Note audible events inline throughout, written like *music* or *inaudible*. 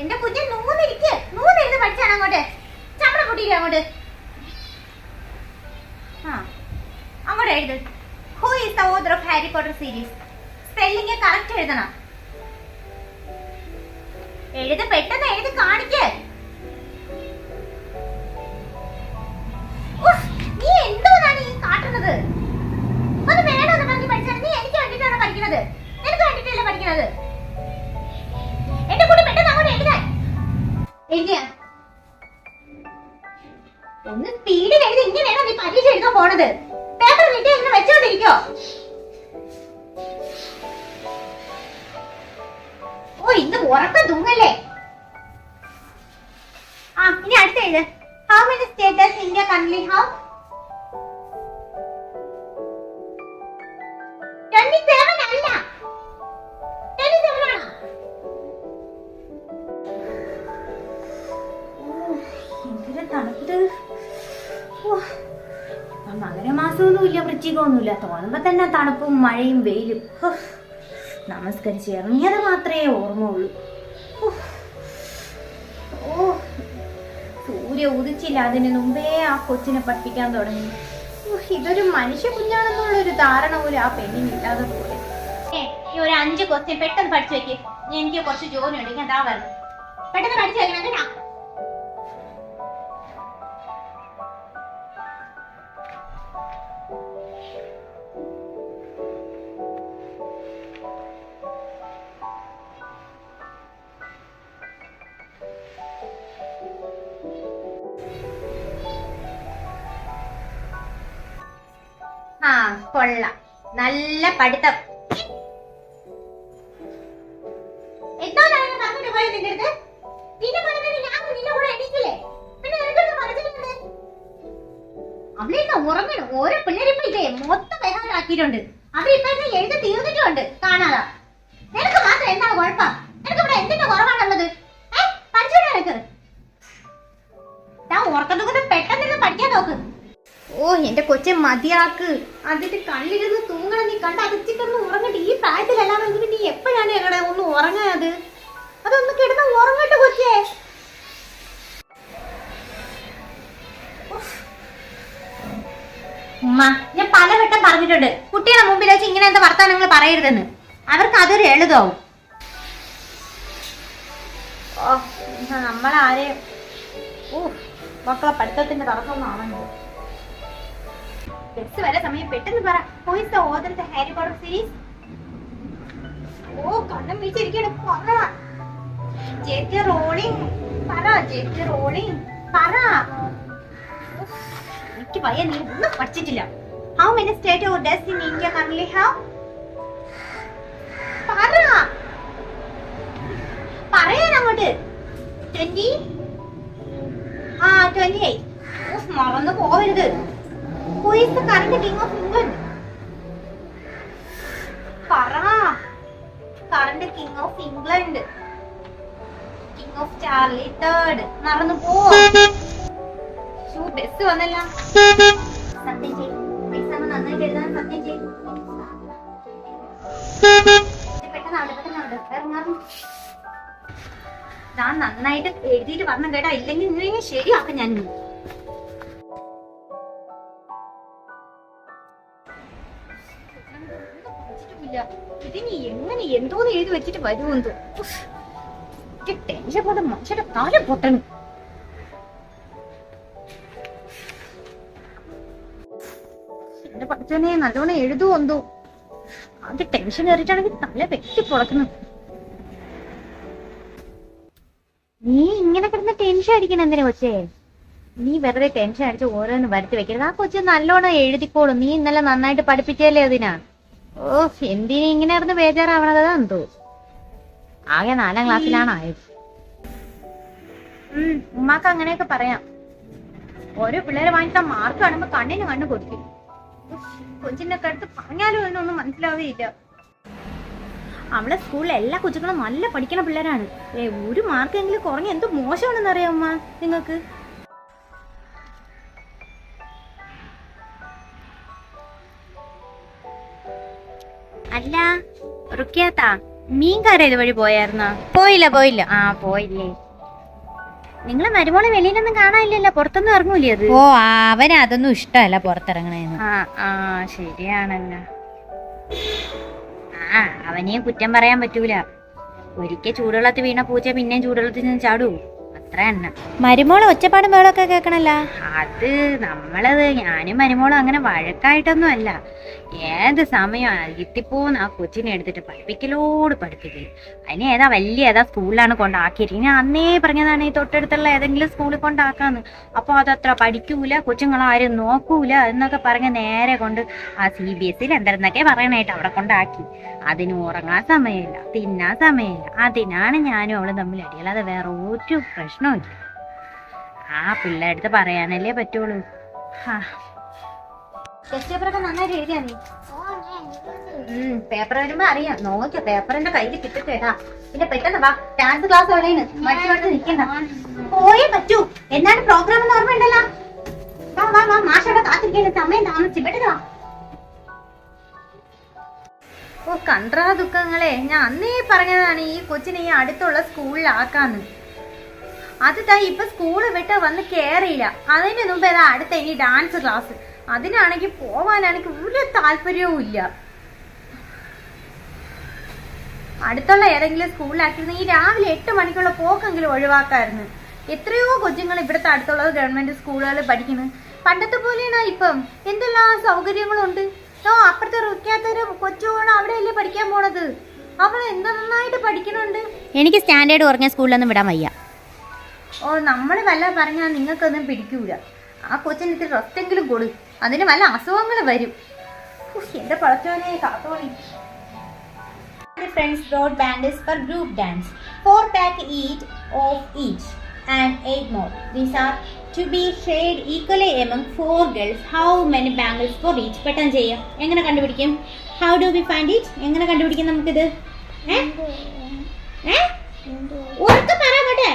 എന്റെ കുഞ്ഞ് നൂന്നിരിക്ക്. നൂന്നിരുന്ന് പഠിച്ചാണ് അങ്ങോട്ട്. ചമ്മട പൊട്ടിയില്ല അങ്ങോട്ട്? ആ അങ്ങോട്ട് എഴുത്. Who is the author of Harry Potter series spelling correct എഴുതണം. എഴുത് പെട്ടെന്ന് എഴുതി കാണിക്ക്. തണുപ്പ്. മകരമാസമൊന്നുമില്ല വൃശ്ചികമൊന്നുമില്ല. തോന്നുമ്പോ തന്നെ തണുപ്പും മഴയും വെയിലും. നമസ്കരിച്ച് ഇറങ്ങിയത് മാത്രമേ ഓർമ്മയുള്ളൂ. ഓ. സൂര്യ ഉദിച്ചില്ല. അതിന് മുമ്പേ ആ കൊച്ചിനെ പഠിപ്പിക്കാൻ തുടങ്ങി. ഇതൊരു മനുഷ്യ കുഞ്ഞാണെന്നുള്ള ഒരു ധാരണ പോലും ആ പെണ്ണിന് ഇല്ലാതെ പോലെ ഏ, ഈ ഒരു അഞ്ച് ക്വസ്റ്റ്യൻ പെട്ടെന്ന് പഠിച്ചു വെക്കേ. എനിക്ക് കുറച്ച് ജോലി ഉണ്ട്. ഞാൻ പെട്ടെന്ന് പഠിച്ചു വെക്കണം ആ കൊള്ളാം. നല്ല പഠിത്തം. അവളിന്ന് ഉറങ്ങണം ഓരോ പിള്ളേരിപ്പോ എഴുതി തീർന്നിട്ടുണ്ട് നിനക്ക് മാത്രം കുഴപ്പം? നിനക്ക് ഇവിടെ എന്റെ കൊച്ചെ മതിയാക്ക്. അതിന്റെ കണ്ണിലിരുന്ന് തൂങ്ങണം നീ കണ്ട അതിച്ചിട്ടൊന്ന് ഉറങ്ങട്ടെ. ഈ പ്രായത്തിലല്ലാതെ ഇതിന് നീ എപ്പോഴാണ് ഞങ്ങളെ ഒന്ന് ഉറങ്ങാത് അതൊന്ന് കിടന്ന് ഉറങ്ങട്ടെ കൊച്ചേ. ഉമ്മ ഞാൻ പലവട്ടം പറഞ്ഞിട്ടുണ്ട്. കുട്ടികളുടെ മുമ്പിൽ വെച്ച് ഇങ്ങനെ എന്താ വർത്താനങ്ങൾ പറയരുതെന്ന്. അവർക്ക് അതൊരു എളുതാവും. ഓ നമ്മളാരെയും ഓ മക്കളെ പഠിത്തത്തിന്റെ തടസ്സമൊന്നാണല്ലോ ബസ് വരെ സമയം പെട്ടെന്ന് പറ. Author the Harry Potter series ഓ കണ്ണും വീഴ്ചയിരിക്കാണ് പറ. ജെറ്റ് റോളിംഗ് പറ ജെറ്റ് റോളിംഗ് പറ. എനിക്ക് പയ്യ നീ ഒന്നും പഠിച്ചിട്ടില്ല. How many state or does in India current have പറ. പറയാൻ അങ്ങോട്ട്. ട്വന്റി ആ ട്വന്റി എയ്റ്റ് മറന്നു പോവരുത്. Who is the current king of England? പറ. Current king of England king of Charlie third മറന്നു പോ ബസ് വന്നല്ല. സത്യം ചെയ്യും എക്സാം നന്നായിട്ട് എഴുതാൻ സത്യം ചെയ്യും ഞാൻ നന്നായിട്ട് എഴുതിയിട്ട് വരണം കേട്ടാ. ഇല്ലെങ്കിൽ ഇങ്ങനെ ശരിയാക്കാം ഞാൻ. പഠിച്ചിട്ടുമില്ല. ഇതിനി എങ്ങനെ എന്തോന്ന് എഴുതി വെച്ചിട്ട്. എനിക്ക് ടെൻഷൻ പോലെ മനുഷ്യന്റെ തല പൊട്ടണം. എന്റെ പഠിച്ചോനെ നല്ലോണം എഴുതുമെന്തോ അത് ടെൻഷൻ കയറിയിട്ടാണെങ്കിൽ തല വെട്ടി പൊളക്കുന്നു. നീ ഇങ്ങനെ കിടന്ന് ടെൻഷൻ അടിക്കണം എന്തിനാ കൊച്ചേ? നീ വെറുതെ ടെൻഷൻ അടിച്ച് ഓരോന്ന് വരുത്തി വെക്കരുത്. ആ കൊച്ചു നല്ലോണം എഴുതിക്കോളും. നീ ഇന്നലെ നന്നായിട്ട് പഠിപ്പിച്ചല്ലേ അതിനാ? ഓ എന്തിനു ഇങ്ങനെ ബേജാറാവണത് എന്തോ? ആകെ നാലാം ക്ലാസ്സിലാണ് ആയത്. ഉമ്മാക്ക് അങ്ങനെയൊക്കെ പറയാം. ഓരോ പിള്ളേരെ വാങ്ങിച്ച മാർക്ക് കാണുമ്പോ കണ്ണിന് കണ്ണ് കൊടുക്കും കൊച്ചിന്റെ ഒക്കെ അടുത്ത് പറഞ്ഞാലും അതിനൊന്നും മനസ്സിലാവുകയില്ല. അവളെ സ്കൂളിലെ എല്ലാ കൊച്ചുങ്ങളും നല്ല പഠിക്കണ പിള്ളേരാണ്. ഏ ഒരു മാർക്കെങ്കിലും കുറഞ്ഞ എന്ത് മോശമാണെന്ന് അറിയാം ഉമ്മ നിങ്ങൾക്ക്? റുക്കിയാത്താ മീൻകാര ഇതുവഴി പോയായിരുന്നോ? പോയില്ല പോയില്ല. ആ പോയില്ലേ. നിങ്ങളെ മരുമോളെ വെളിയിലൊന്നും കാണാനില്ലല്ലോ പുറത്തൊന്നും ഇറങ്ങൂലേ അത്? ഓ അവന് അതൊന്നും ഇഷ്ടമല്ല പുറത്തിറങ്ങണേന്ന്. ആ ആ ശരിയാണല്ലോ. ആ അവനെയും കുറ്റം പറയാൻ പറ്റൂല. ഒരിക്കൽ ചൂടുവെള്ളത്തിൽ വീണ പൂച്ച പിന്നെയും ചൂടുവെള്ളത്തിൽ നിന്ന് ചാടൂ. അത്ര എണ്ണ. മരുമോൾ ഒച്ചപ്പാടും വേളൊക്കെ കേൾക്കണല്ലോ അത് നമ്മളത് ഞാനും മരുമോളും അങ്ങനെ വഴക്കായിട്ടൊന്നും അല്ല ഏത് സമയം? അകത്തിപ്പോന്ന് ആ കൊച്ചിനെ എടുത്തിട്ട് പഠിപ്പിക്കലോട് പഠിപ്പിക്കൽ അതിന് ഏതാ വലിയ ഏതാ സ്കൂളിലാണ് കൊണ്ടാക്കിയിരിക്കുന്നത് ഞാൻ അന്നേ പറഞ്ഞതാണ് ഈ തൊട്ടടുത്തുള്ള ഏതെങ്കിലും സ്കൂളിൽ കൊണ്ടാക്കാന്ന്. അപ്പൊ അതത്ര പഠിക്കൂല കൊച്ചുങ്ങളാരും നോക്കൂല എന്നൊക്കെ പറഞ്ഞ് നേരെ കൊണ്ട് ആ സി ബി എസ് സിയിൽ എന്തെന്നൊക്കെ പറയണായിട്ട് അവിടെ കൊണ്ടാക്കി. അതിന് ഉറങ്ങാൻ സമയമില്ല തിന്നാൻ സമയമില്ല. അതിനാണ് ഞാനും അവളും തമ്മിൽ അടിയല്ലാതെ വേറെ ഒരു പ്രശ്നവും ഇല്ല. ആ പിള്ളേടുത്ത് പറയാനല്ലേ പറ്റുള്ളൂ. ഹാ. ടെസ്റ്റ് പേപ്പറൊക്കെ നന്നായിട്ട് എഴുതിയാ നീ? പേപ്പർ വരുമ്പോ അറിയാം. നോക്കിയോ പേപ്പറിന്റെ കയ്യിൽ കിട്ടിട്ട് കേട്ടാ. പിന്നെ പെട്ടെന്ന് വാ ഡാൻസ് ക്ലാസ് എവിടെയാണ് മറ്റുള്ളവർക്ക് നിക്കണ്ട പോയേ പറ്റൂ. എന്നാണ് പ്രോഗ്രാം എന്ന് ഓർമ്മയുണ്ടല്ലോ വാ വാ വാ മാഷോടെ കാത്തിരിക്കേണ്ട സമയം താമസിച്ചു പെട്ടതാ ഓ കണ്ട്രാ ദുഃഖങ്ങളെ. ഞാൻ അന്നേ പറഞ്ഞതാണ് ഈ കൊച്ചിനെ ഈ അടുത്തുള്ള സ്കൂളിലാക്കാന്ന് അത് താ ഇപ്പൊ സ്കൂൾ വിട്ട് വന്ന് കേറിയില്ല. അതിന് മുമ്പ് ഏതാ അടുത്ത ഇനി ഡാൻസ് ക്ലാസ് അതിനാണെങ്കിൽ പോവാനാണെങ്കിൽ ഒരു താല്പര്യവും ഇല്ല. അടുത്തുള്ള ഏതെങ്കിലും സ്കൂളിലാക്കിയിരുന്ന ഈ രാവിലെ എട്ട് മണിക്കുള്ള പോക്കെങ്കിലും ഒഴിവാക്കായിരുന്നു. എത്രയോ കൊച്ചുങ്ങൾ ഇവിടുത്തെ അടുത്തുള്ള ഗവൺമെന്റ് സ്കൂളുകളിൽ പഠിക്കുന്നു. പണ്ടത്തെ പോലെയാണ് ഇപ്പം? എന്തെല്ലാം സൗകര്യങ്ങളുണ്ട്? ഓ അപ്പുറത്തെ റുക്കാത്തൊരു അവിടെ അല്ലേ പഠിക്കാൻ പോണത്? അവൾ എന്താ നന്നായിട്ട് പഠിക്കണുണ്ട് എനിക്ക് സ്റ്റാൻഡേർഡ് കുറഞ്ഞ സ്കൂളിലൊന്നും വിടാൻ വയ്യ. ഓ നമ്മൾ വല്ല പറഞ്ഞാൽ നിങ്ങൾക്കൊന്നും പിടിക്കൂല. ആ കൊച്ചിന് ഇത്തിരി റെസ്റ്റെങ്കിലും കൊടു അതിന് വല്ല അസുഖങ്ങൾ വരും എന്റെ പളച്ചോനെ കാത്തോണി friends wrote band is for group dance. Four pack each of each and eight more. These are to be shared equally among four girls. How many bangles for each? പെട്ടെന്ന് ചെയ്യാം എങ്ങനെ കണ്ടുപിടിക്കും how do we find it എങ്ങനെ കണ്ടുപിടിക്കും നമുക്കിത്? ഉറക്കെ പറ അങ്ങോട്ടെ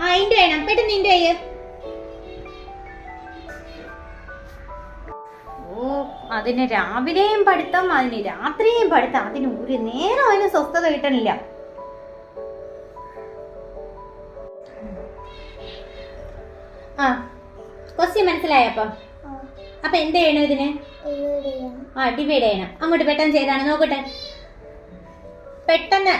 ആ ഇൻഡു ചെയ്യണം പെട്ടെന്ന് ഇൻഡു ചെയ്യ് അതിന് രാവിലെയും പഠിത്തം അതിന് രാത്രിയും പഠിത്തം. അതിന് ഒരു നേരം അതിന് സ്വസ്ഥത കിട്ടണില്ല. ആ ക്വസ്റ്റ്യൻ മനസ്സിലായപ്പോ? അപ്പൊ എന്ത് ചെയ്യണം ഇതിന്? ആ ഡിവൈഡ് ചെയ്യണം. അങ്ങോട്ട് പെട്ടെന്ന് ചെയ്താണ് നോക്കട്ടെ. പെട്ടെന്ന്.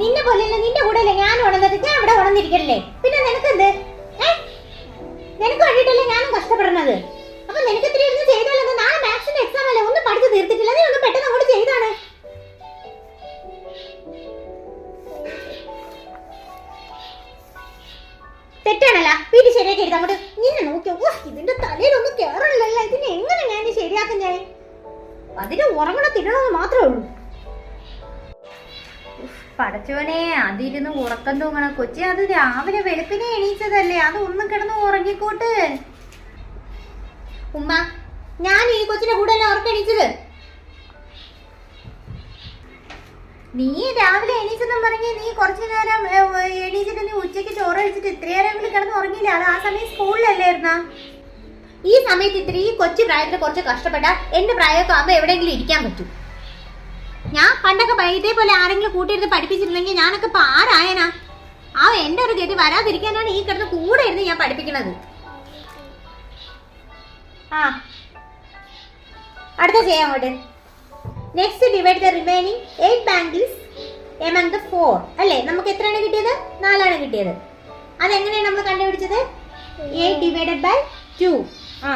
നിന്നെ പോലെയല്ല നിന്റെ കൂടെ അല്ലേ ഞാൻ ഉണർന്നത്? ഞാൻ ഇവിടെ ഉണർന്നിരിക്കല്ലേ പിന്നെ നിനക്കെന്ത്? നിനക്ക് വേണ്ടിയിട്ടല്ലേ ഞാനും കഷ്ടപ്പെടുന്നത്? അപ്പൊ നിനക്ക് ഇത്രയും ഇരുന്ന് ചെയ്താലോ നാളെ മാത്സിന്റെ എക്സാം അല്ലേ? ഒന്നും പഠിച്ചു തീർത്തിട്ടില്ല. നീ ഒന്ന് പെട്ടെന്ന് അങ്ങോട്ട് ചെയ്താണ്. തെറ്റാണല്ല. വീട്ടിൽ ശരിയാക്കി എടുത്ത് അങ്ങോട്ട് നിന്നെ നോക്കിയോ ഇതിന്റെ തലയിലൊന്നും കേറണില്ലല്ലോ. ഇതിനെ എങ്ങനെ ഞാൻ ശരിയാക്കും ഞാൻ? അതിന് ഉറങ്ങണ തിരണമെന്ന് മാത്രമേ ഉള്ളൂ. പടച്ചോനെ അതിരുന്ന് ഉറക്കം തൂങ്ങണ. കൊച്ചി അത് രാവിലെ വെളുപ്പിനെ എണീച്ചതല്ലേ? അത് ഒന്നും കിടന്ന് ഉറങ്ങിക്കോട്ട്. ഉമ്മ ഞാൻ ഈ കൊച്ചിന്റെ കൂടെ അല്ല ഉറക്കണിച്ചത് നീ രാവിലെ എണീച്ചെന്നും പറഞ്ഞ് നീ കുറച്ചു നേരം എണീച്ചിട്ട് നീ ഉച്ചയ്ക്ക് ചോറ് കഴിച്ചിട്ട് ഇത്രയേരെങ്കിലും കിടന്ന് ഉറങ്ങിയില്ല? അത് ആ സമയം സ്കൂളിലല്ലായിരുന്ന ഈ സമയത്ത് ഇത്രയും കൊച്ചു പ്രായത്തിൽ കുറച്ച് കഷ്ടപ്പെട്ടാൽ എന്റെ പ്രായമൊക്കെ ആകുമ്പോൾ എവിടെയെങ്കിലും ഇരിക്കാൻ പറ്റും. ഞാൻ പണ്ടൊക്കെ ഇതേപോലെ ആരെങ്കിലും കൂട്ടിയിരുന്ന് പഠിപ്പിച്ചിരുന്നെങ്കിൽ ഞാനൊക്കെ ഇപ്പൊ ആരായനാ? ആ എന്റെ ഒരു ഗതി വരാതിരിക്കാനാണ് ഈ കിടന്ന് കൂടെ ഇരുന്ന് ഞാൻ പഠിപ്പിക്കുന്നത് ആ. അടുത്ത ചെയ്യാം അങ്ങോട്ട്. Next divide the remaining eight bangles among the four അല്ലേ? നമുക്ക് എത്രയാണ് കിട്ടിയത്? നാലാണ് കിട്ടിയത്. അതെങ്ങനെയാണ് നമ്മൾ കണ്ടുപിടിച്ചത്? എയ്റ്റ് ഡിവൈഡഡ് ബൈ ടു ആ.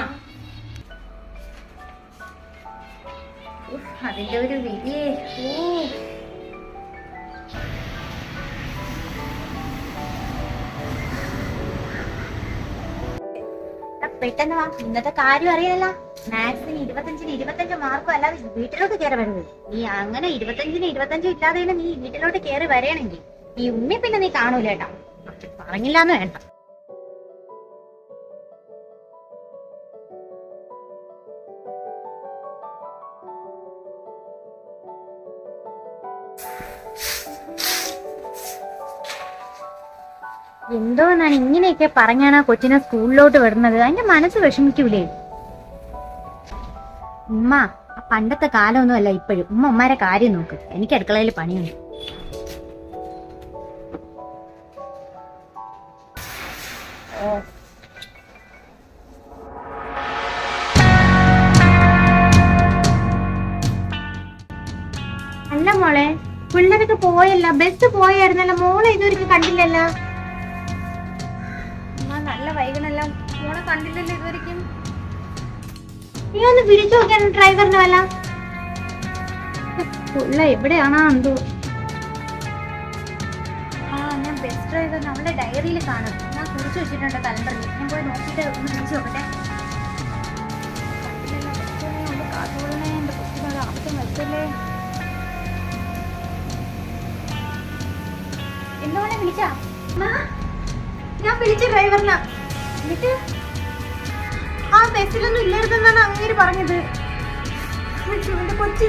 അതിന്റെ ഒരു വിധിയേ ഓ. പെട്ടെന്ന് വാ. ഇന്നത്തെ കാര്യം അറിയാലോ മാത്സിന് ഇരുപത്തഞ്ചിന് ഇരുപത്തഞ്ച് മാർക്കും അല്ലാതെ വീട്ടിലോട്ട് കയറി നീ അങ്ങനെ ഇരുപത്തഞ്ചിന് ഇരുപത്തഞ്ചും ഇല്ലാതെ നീ വീട്ടിലോട്ട് കയറി വരണമെങ്കിൽ നീ ഉമ്മി പിന്നെ നീ കാണൂലേട്ടാ. പറഞ്ഞില്ലാന്ന് വേണ്ട. എന്തോന്നാണ് ഇങ്ങനെയൊക്കെ പറഞ്ഞാണ് ആ കൊച്ചിനെ സ്കൂളിലോട്ട് വിടുന്നത്? അതിന്റെ മനസ്സ് വിഷമിക്കൂലേ? ഉമ്മ പണ്ടത്തെ കാലമൊന്നുമല്ല ഇപ്പോഴും. ഉമ്മ ഉമ്മാരെ കാര്യം നോക്ക്. എനിക്ക് അടുക്കളയിൽ പണിയുണ്ട്. അല്ല മോളെ പിള്ളേരൊക്കെ പോയല്ല. ബസ് പോയായിരുന്നല്ലോ. മോളെ ഇതുവരെ കണ്ടില്ലല്ലോ. കണ്ടില്ലല്ലോ ഇതുവരെക്കും. നീ ഒന്ന് വിളിച്ചു നോക്കിയാണ് ഡ്രൈവറിന് വല്ല? പുള്ള എവിടെയാണോ എന്തോ ആ ഞാൻ ബസ് ഡ്രൈവറിന് അവളുടെ ഡയറിയിൽ കാണും. ഞാൻ കുറിച്ച് വെച്ചിട്ടുണ്ട് കലണ്ടറിൽ. ഞാൻ പോയി നോക്കിയിട്ട് ഒന്ന് വിളിച്ചു നോക്കട്ടെ. കാത്തോളണേ, എന്റെ കൊച്ചിനൊരു ആപത്തും വരുത്തല്ലേ. എന്നോടെ വിളിച്ചാ? ഞാൻ വിളിച്ച ഡ്രൈവറിനാ എന്നിട്ട്? ആ ബസ്സിലൊന്നും ഇല്ലായിരുന്നെന്നാണ് അങ്ങേര് പറഞ്ഞത്. എന്റെ കൊച്ചി.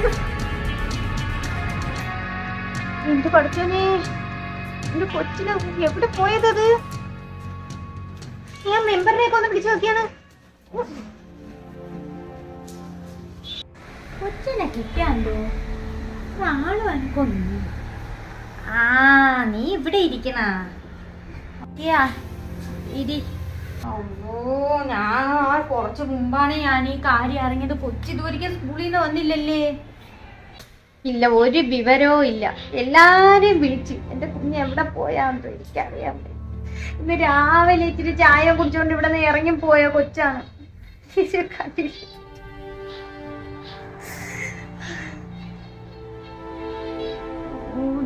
എന്റെ പഠിച്ചോനെ? എന്റെ കൊച്ചിനെ എവിടെ പോയതത് ഞാൻ മെമ്പറിനെയൊക്കെ ഒന്ന് വിളിച്ചു നോക്കിയാണ്. കൊച്ചിനെ കിട്ടാണ്ടോ ആളും അനക്കൊന്നും ആ നീ ഇവിടെ ഇരിക്കണ. ഇരി. അയ്യോ ഞാൻ കുറച്ച് മുമ്പാണ് ഞാൻ ഈ കാര്യം അറിഞ്ഞത്. കൊച്ചി ഇതുവരെയ്ക്കും സ്കൂളിൽ നിന്ന് വന്നില്ലല്ലേ? ഇല്ല ഒരു വിവരവും ഇല്ല. എല്ലാരെയും വിളിച്ചു എന്റെ കുഞ്ഞ് എവിടെ പോയാന്ന് എനിക്കറിയാൻ. ഇന്ന് രാവിലെ ഇച്ചിരി ചായ കുടിച്ചോണ്ട് ഇവിടെ നിന്ന് ഇറങ്ങി പോയ കൊച്ചാണ്. കണ്ടില്ല.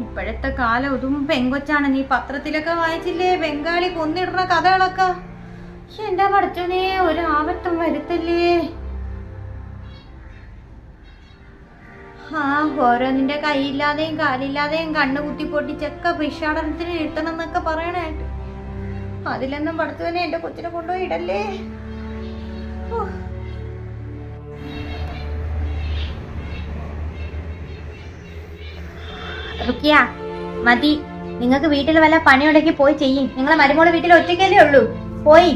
ഇപ്പോഴത്തെ കാലം ഒതും പെങ്കൊച്ചാണ് നീ പത്രത്തിലൊക്കെ വായിച്ചില്ലേ? ബംഗാളി കൊന്നിടുന്ന കഥകളൊക്കെ. എന്റെ പഠിച്ചോനെ ഒരു ആവട്ടം വരുത്തല്ലേ? ആ ഓരോന്നിന്റെ കൈയില്ലാതെയും കാലില്ലാതെയും കണ്ണു കുത്തി പൊട്ടിച്ചൊക്കെ ഭിക്ഷാടനത്തിന് കിട്ടണം എന്നൊക്കെ പറയണായിട്ട് അതിലൊന്നും പഠിച്ചോനെ എന്റെ കൊച്ചിനെ കൊണ്ടുപോയി ഇടല്ലേ? മതി. നിങ്ങൾക്ക് വീട്ടിൽ വല്ല പണിയുണ്ടെങ്കിൽ പോയി ചെയ്യും. നിങ്ങളെ മരുമോൾ വീട്ടിൽ ഒറ്റയ്ക്കല്ലേ ഉള്ളൂ. പോയി.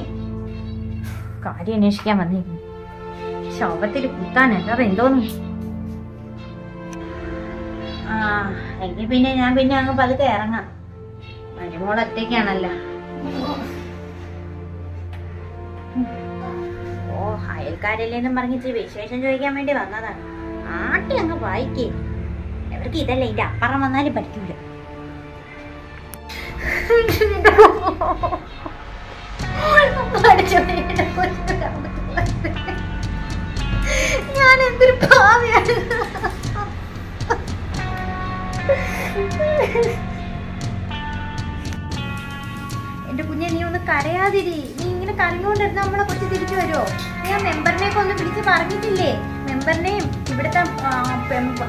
കാര്യം അന്വേഷിക്കാൻ വന്നിരുന്നു. ശോഭത്തിൽ എന്താ എന്തോന്നു? ആ എങ്കിൽ പിന്നെ ഞാൻ പിന്നെ അങ്ങ് പതുക്കെ ഇറങ്ങാം. മരുമോൾ ഒറ്റയ്ക്കാണല്ലോ. ഓ അയൽക്കാരല്ലേന്നും പറഞ്ഞിട്ട് വിശേഷം ചോദിക്കാൻ വേണ്ടി വന്നതാണ് ആട്ടി അങ്ങ് വായിക്കേ. അവർക്ക് ഇതല്ല ഇതിന്റെ അപ്പുറം വന്നാലും പഠിക്കൂല ഞാൻ *laughs* *laughs* എന്റെ കുഞ്ഞെ നീ ഒന്ന് കരയാതിരി. നീ ഇങ്ങനെ കരഞ്ഞുകൊണ്ടിരുന്ന നമ്മളെ കുറച്ച് തിരിച്ചു വരുമോ നീ ആ മെമ്പറിനെയൊക്കെ ഒന്ന് വിളിച്ച് പറഞ്ഞിട്ടില്ലേ? മെമ്പറിനെയും ഇവിടുത്തെ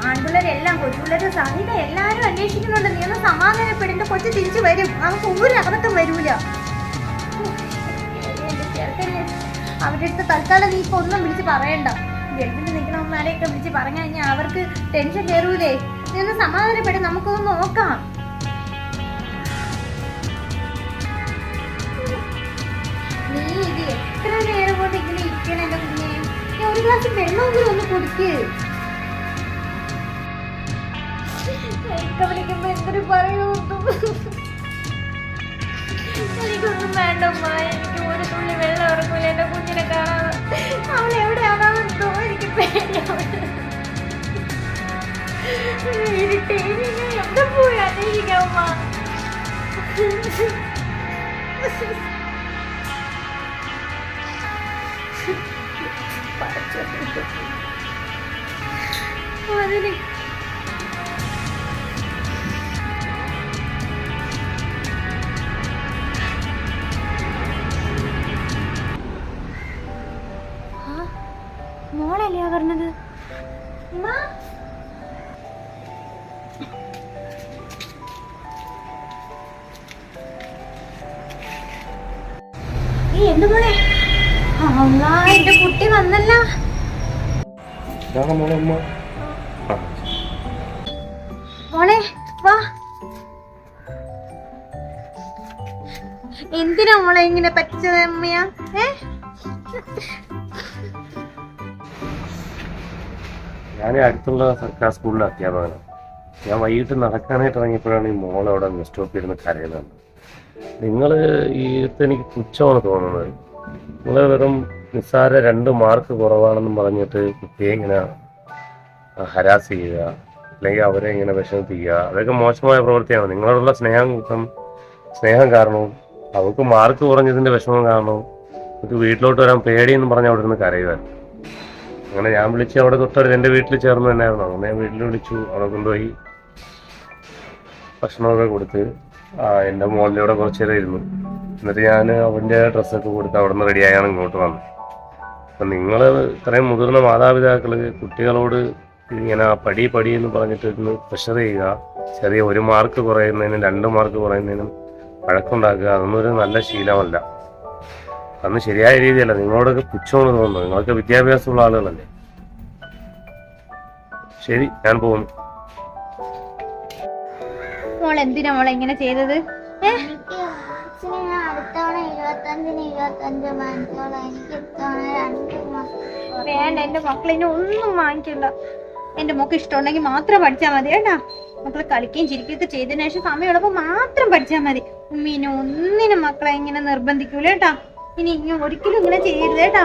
ആൺപിള്ളേരെല്ലാം കൊച്ചുപിള്ളേരെ സഹിത എല്ലാരും അന്വേഷിക്കുന്നുണ്ട്. നീ ഒന്ന് സമാധാനപ്പെടും. എന്റെ കൊച്ചു തിരിച്ചു വരും. നമുക്ക് ഒരു അബദ്ധം വരൂല അവരുടെ അടുത്ത് തൽക്കാലം നീ ഇപ്പൊ ഒന്നും വിളിച്ച് പറയണ്ട. ഗൾഫിൽ നിൽക്കണവന്മാരെയൊക്കെ വിളിച്ച് പറഞ്ഞു കഴിഞ്ഞാൽ അവർക്ക് ടെൻഷൻ കയറൂലേ നീ ഒന്ന് സമാധാനപ്പെടും നമുക്കൊന്ന് നോക്കാം. നീ ഇത് എത്ര നേരം കൊണ്ട് ഇങ്ങനെ ഇരിക്കണം എന്റെ നീ ഒരു ഗ്ലാസ് വെള്ളമെങ്കിലും ഒന്ന് കുടിക്ക്. വിളിക്കുമ്പോ എന്തൊരു പറയുന്നു എനിക്കൊന്നും വേണ്ടമ്മ എനിക്ക് ഒരു തുള്ളി വെള്ളം ഇറങ്ങൂല. എന്റെ കുഞ്ഞിനെ കാണാൻ. അവൾ എവിടെ പോയി അന്വേഷിക്കാം അമ്മ അതിന് മോളല്ലേ പറഞ്ഞത്? നീ എന്ത് മോളെ? എന്റെ കുട്ടി വന്നല്ല. മോളെ മോളെ വാ. എന്തിനാ മോളെ ഇങ്ങനെ പറ്റിച്ചത് അമ്മയാ? ഏ? ഞാൻ അടുത്തുള്ള സർക്കാർ സ്കൂളിലെ അധ്യാപകനാണ് ഞാൻ വൈകിട്ട് നടക്കാനായിട്ട് ഇറങ്ങിയപ്പോഴാണ് ഈ മോൾ അവിടെ ബസ് സ്റ്റോപ്പിൽ ഇരുന്ന് കരയുന്നത്. നിങ്ങൾ ഈ എനിക്ക് പുച്ഛമാണ് തോന്നുന്നത്. നിങ്ങൾ വെറും നിസ്സാര രണ്ട് മാർക്ക് കുറവാണെന്ന് പറഞ്ഞിട്ട് കുട്ടിയെ ഇങ്ങനെ ഹരാസ് ചെയ്യുക അല്ലെങ്കിൽ അവരെ ഇങ്ങനെ വിഷമിപ്പിക്കുക. അതൊക്കെ മോശമായ പ്രവൃത്തിയാണ്. നിങ്ങളോടുള്ള സ്നേഹം കൂട്ടം സ്നേഹം കാരണവും അവൾക്ക് മാർക്ക് കുറഞ്ഞതിന്റെ വിഷമം കാരണവും എനിക്ക് വീട്ടിലോട്ട് വരാൻ പേടിയെന്ന് പറഞ്ഞ് അവിടെ നിന്ന് കരയുമായിരുന്നു അങ്ങനെ ഞാൻ വിളിച്ച് അവിടെ തൊട്ടടുത്ത് എന്റെ വീട്ടിൽ ചേർന്ന് തന്നെയായിരുന്നു. അങ്ങനെ ഞാൻ വീട്ടിൽ വിളിച്ചു അവിടെ കൊണ്ടുപോയി ഭക്ഷണമൊക്കെ കൊടുത്ത് ആ, എന്റെ മോളിന്റെ അവിടെ നേരം ഇരുന്നു. എന്നിട്ട് ഞാൻ അവന്റെ ഡ്രസ്സൊക്കെ കൊടുത്ത് അവിടെ നിന്ന് റെഡിയായാണ് ഇങ്ങോട്ട് വന്നത്. അപ്പം നിങ്ങൾ ഇത്രയും മുതിർന്ന മാതാപിതാക്കൾ കുട്ടികളോട് ഇങ്ങനെ പടി പടി എന്ന് പറഞ്ഞിട്ട് ഇന്ന് പ്രഷർ ചെയ്യുക ചെറിയ ഒരു മാർക്ക് കുറയുന്നതിനും രണ്ട് മാർക്ക് കുറയുന്നതിനും വഴക്കുണ്ടാക്കുക അതൊന്നും ഒരു നല്ല ശീലമല്ല. അന്ന് ശരിയായ രീതിയല്ല. നിങ്ങളോടൊക്കെ പുച്ഛമാണ് തോന്നുന്നു നിങ്ങളൊക്കെ വിദ്യാഭ്യാസമുള്ള ആളുകളല്ലേ? ശരി ഞാൻ പോകുന്നു മോൾ എന്തിനാ മോളെ ഇങ്ങനെ ചെയ്തത്? വേണ്ട എന്റെ മക്കളിനെ ഒന്നും വാങ്ങിക്കണ്ട. എന്റെ മോക്ക് ഇഷ്ടമുണ്ടെങ്കിൽ മാത്രം പഠിച്ചാൽ മതി കേട്ടാ? മക്കൾ കളിക്കുകയും ചിരിക്കുകയൊക്കെ ചെയ്തതിനു ശേഷം സമയമുള്ളപ്പോ മാത്രം പഠിച്ചാൽ മതി. ഉമ്മീനെ ഒന്നിനും മക്കളെ ഇങ്ങനെ നിർബന്ധിക്കൂല കേട്ടാ? ഇനി ഇങ്ങനെ ഒരിക്കലും ഇങ്ങനെ ചെയ്യരുത് കേട്ടാ?